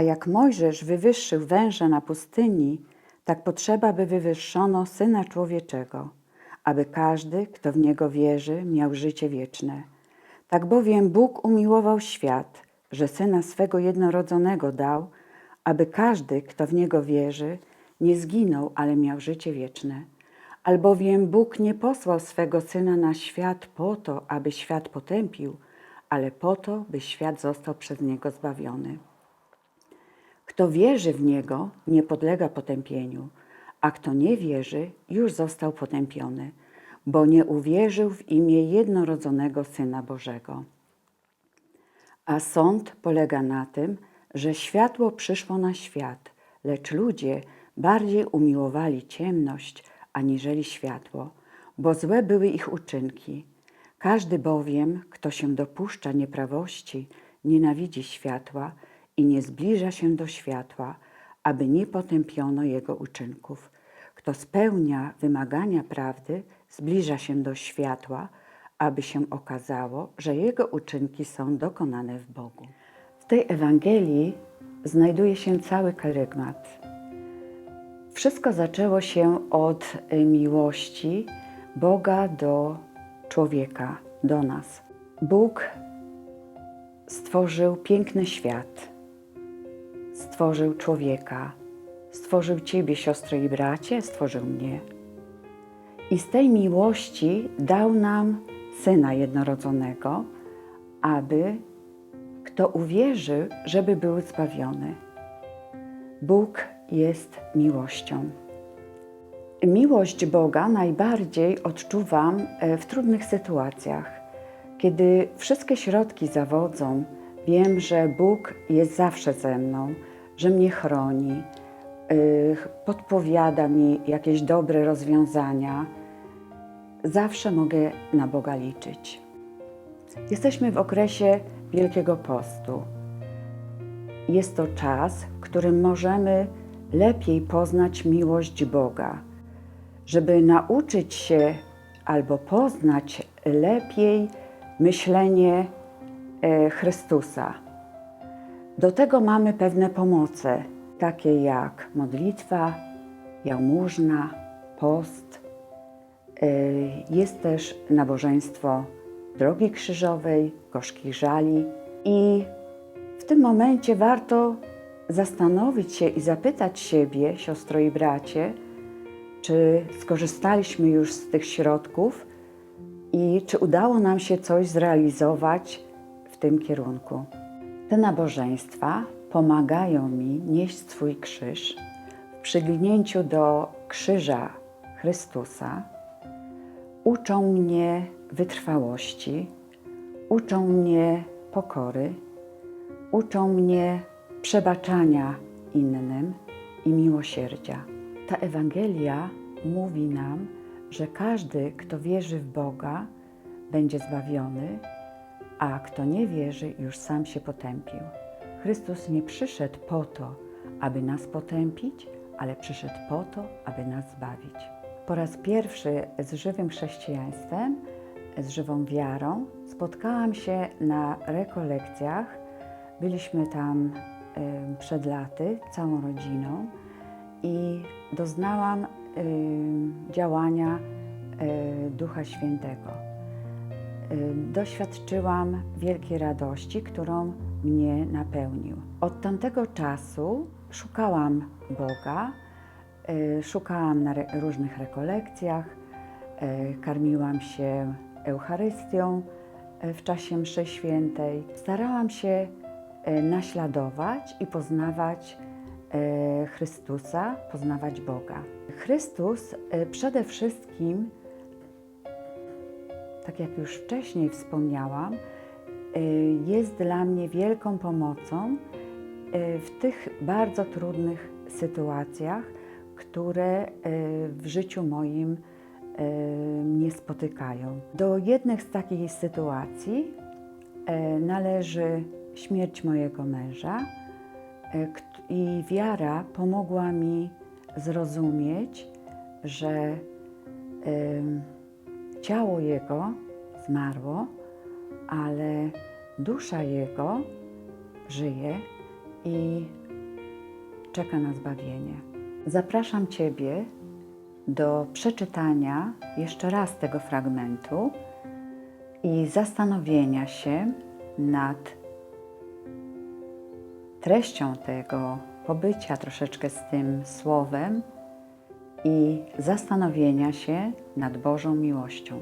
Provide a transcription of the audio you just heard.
A jak Mojżesz wywyższył węża na pustyni, tak potrzeba, by wywyższono Syna Człowieczego, aby każdy, kto w Niego wierzy, miał życie wieczne. Tak bowiem Bóg umiłował świat, że Syna swego jednorodzonego dał, aby każdy, kto w Niego wierzy, nie zginął, ale miał życie wieczne. Albowiem Bóg nie posłał swego Syna na świat po to, aby świat potępił, ale po to, by świat został przez Niego zbawiony. Kto wierzy w Niego, nie podlega potępieniu, a kto nie wierzy, już został potępiony, bo nie uwierzył w imię jednorodzonego Syna Bożego. A sąd polega na tym, że światło przyszło na świat, lecz ludzie bardziej umiłowali ciemność aniżeli światło, bo złe były ich uczynki. Każdy bowiem, kto się dopuszcza nieprawości, nienawidzi światła i nie zbliża się do światła, aby nie potępiono jego uczynków. Kto spełnia wymagania prawdy, zbliża się do światła, aby się okazało, że jego uczynki są dokonane w Bogu. W tej Ewangelii znajduje się cały karygmat. Wszystko zaczęło się od y, miłości Boga do człowieka, do nas. Bóg stworzył piękny świat, stworzył człowieka, stworzył Ciebie, siostry i bracie, stworzył mnie. I z tej miłości dał nam Syna jednorodzonego, aby kto uwierzy, żeby był zbawiony. Bóg jest miłością. Miłość Boga najbardziej odczuwam e, w trudnych sytuacjach. Kiedy wszystkie środki zawodzą, wiem, że Bóg jest zawsze ze mną, że mnie chroni, y, podpowiada mi jakieś dobre rozwiązania. Zawsze mogę na Boga liczyć. Jesteśmy w okresie Wielkiego Postu. Jest to czas, w którym możemy lepiej poznać miłość Boga, żeby nauczyć się albo poznać lepiej myślenie e, Chrystusa. Do tego mamy pewne pomoce, takie jak modlitwa, jałmużna, post. E, Jest też nabożeństwo Drogi Krzyżowej, Gorzkich Żali i w tym momencie warto zastanowić się i zapytać siebie, siostro i bracie, czy skorzystaliśmy już z tych środków i czy udało nam się coś zrealizować w tym kierunku. Te nabożeństwa pomagają mi nieść swój krzyż w przyglinięciu do krzyża Chrystusa, uczą mnie wytrwałości, uczą mnie pokory, uczą mnie przebaczania innym i miłosierdzia. Ta Ewangelia mówi nam, że każdy, kto wierzy w Boga, będzie zbawiony, a kto nie wierzy, już sam się potępił. Chrystus nie przyszedł po to, aby nas potępić, ale przyszedł po to, aby nas zbawić. Po raz pierwszy z żywym chrześcijaństwem, z żywą wiarą spotkałam się na rekolekcjach. Byliśmy tam przed laty całą rodziną i doznałam działania y, Ducha Świętego. Y, Doświadczyłam wielkiej radości, którą mnie napełnił. Od tamtego czasu szukałam Boga, y, szukałam na różnych rekolekcjach, y, karmiłam się Eucharystią w czasie mszy świętej. Starałam się naśladować i poznawać Chrystusa, poznawać Boga. Chrystus przede wszystkim tak jak już wcześniej wspomniałam, y, jest dla mnie wielką pomocą y, w tych bardzo trudnych sytuacjach, które y, w życiu moim mnie spotykają. Do jednych z takich sytuacji należy śmierć mojego męża i wiara pomogła mi zrozumieć, że ciało jego zmarło, ale dusza jego żyje i czeka na zbawienie. Zapraszam Ciebie do przeczytania jeszcze raz tego fragmentu i zastanowienia się nad treścią tego pobycia troszeczkę z tym słowem i zastanowienia się nad Bożą miłością.